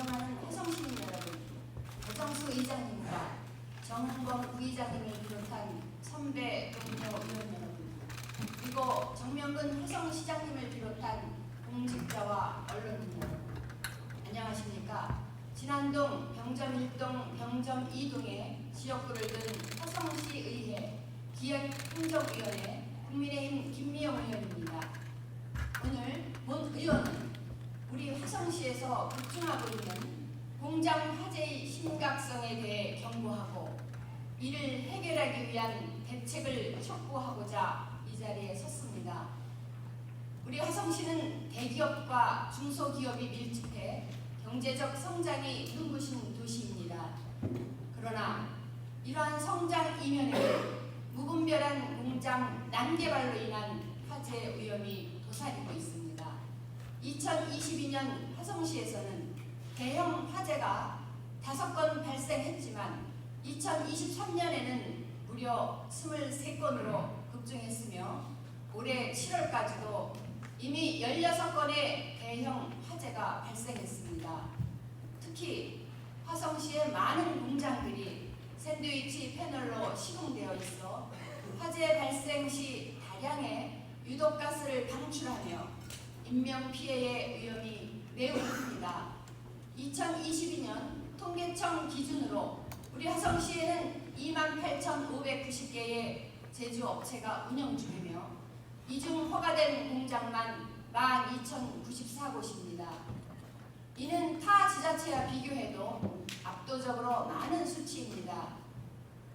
존경하는 화성시민 여러분, 배정수 의장님과 정은범 부의장님을 비롯한 선배 동료 의원 여러분, 그리고 정명근 화성시장님을 비롯한 공직자와 언론인 여러분, 안녕하십니까? 진안동 병점 1동 병점 2동의 지역구를 든 화성시 의회 기획행정위원회 국민의힘 김미영 의원입니다. 오늘 본 의원은 우리 화성시에서 급증하고 있는 공장 화재의 심각성에 대해 경고하고 이를 해결하기 위한 대책을 촉구하고자 이 자리에 섰습니다. 우리 화성시는 대기업과 중소기업이 밀집해 경제적 성장이 눈부신 도시입니다. 그러나 이러한 성장 이면에는 무분별한 공장 난개발로 인한 화재 위험이 도사리고 있습니다. 2022년 화성시에서는 대형 화재가 다섯 건 발생했지만 2023년에는 무려 23건으로 급증했으며 올해 7월까지도 이미 16건의 대형 화재가 발생했습니다. 특히 화성시의 많은 공장들이 샌드위치 패널로 시공되어 있어 화재 발생 시 다량의 유독가스를 방출하며 인명 피해의 위험이 매우 큽니다. 2022년 통계청 기준으로 우리 화성시에는 28,590개의 제조업체가 운영 중이며 이 중 허가된 공장만 12,094곳입니다. 이는 타 지자체와 비교해도 압도적으로 많은 수치입니다.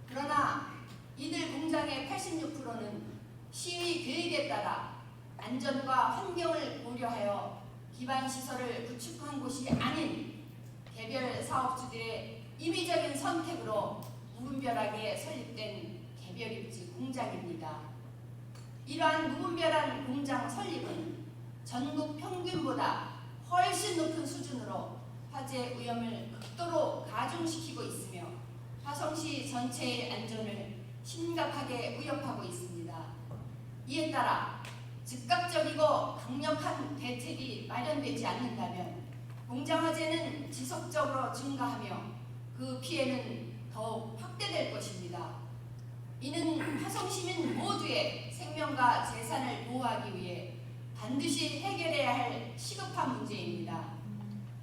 그러나 이들 공장의 86%는 시의 계획에 따라 안전과 환경을 고려하여 기반 시설을 구축한 곳이 아닌 개별 사업주들의 임의적인 선택으로 무분별하게 설립된 개별 입지 공장입니다. 이러한 무분별한 공장 설립은 전국 평균보다 훨씬 높은 수준으로 화재 위험을 극도로 가중시키고 있으며 화성시 전체의 안전을 심각하게 위협하고 있습니다. 이에 따라 즉각적이고 강력한 대책이 마련되지 않는다면 공장 화재는 지속적으로 증가하며 그 피해는 더욱 확대될 것입니다. 이는 화성 시민 모두의 생명과 재산을 보호하기 위해 반드시 해결해야 할 시급한 문제입니다.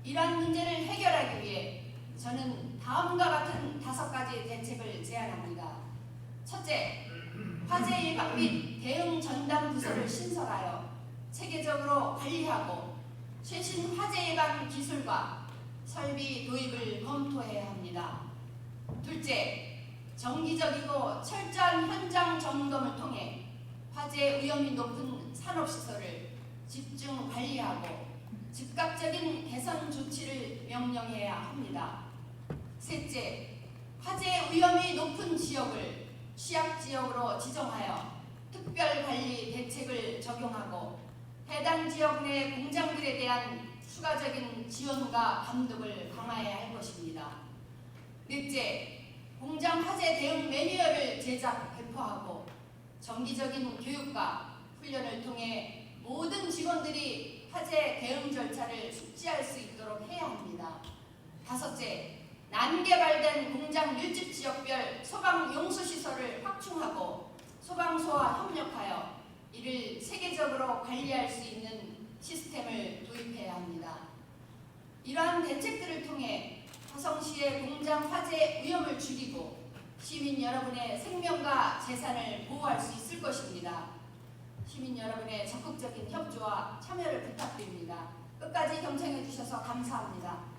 이러한 문제를 해결하기 위해 저는 다음과 같은 다섯 가지 대책을 제안합니다. 첫째, 화재 예방 및 대응 전담 부서를 신설하여 체계적으로 관리하고 최신 화재 예방 기술과 설비 도입을 검토해야 합니다. 둘째, 정기적이고 철저한 현장 점검을 통해 화재 위험이 높은 산업시설을 집중 관리하고 즉각적인 개선 조치를 명령해야 합니다. 셋째, 화재 위험이 높은 지역을 취약 지역으로 지정하여 특별 관리 대책을 적용하고 해당 지역 내 공장들에 대한 추가적인 지원과 감독을 강화해야 할 것입니다. 넷째, 공장 화재 대응 매뉴얼을 제작 배포하고 정기적인 교육과 훈련을 통해 모든 직원들이 화재 대응 절차를 숙지할 수 있도록 해야 합니다. 다섯째, 난개발된 공장 밀집 지역별 소방 용수 시설을 확충하고 소방서와 협력하여 이를 세계적으로 관리할 수 있는 시스템을 도입해야 합니다. 이러한 대책들을 통해 화성시의 공장 화재 위험을 줄이고 시민 여러분의 생명과 재산을 보호할 수 있을 것입니다. 시민 여러분의 적극적인 협조와 참여를 부탁드립니다. 끝까지 경청해 주셔서 감사합니다.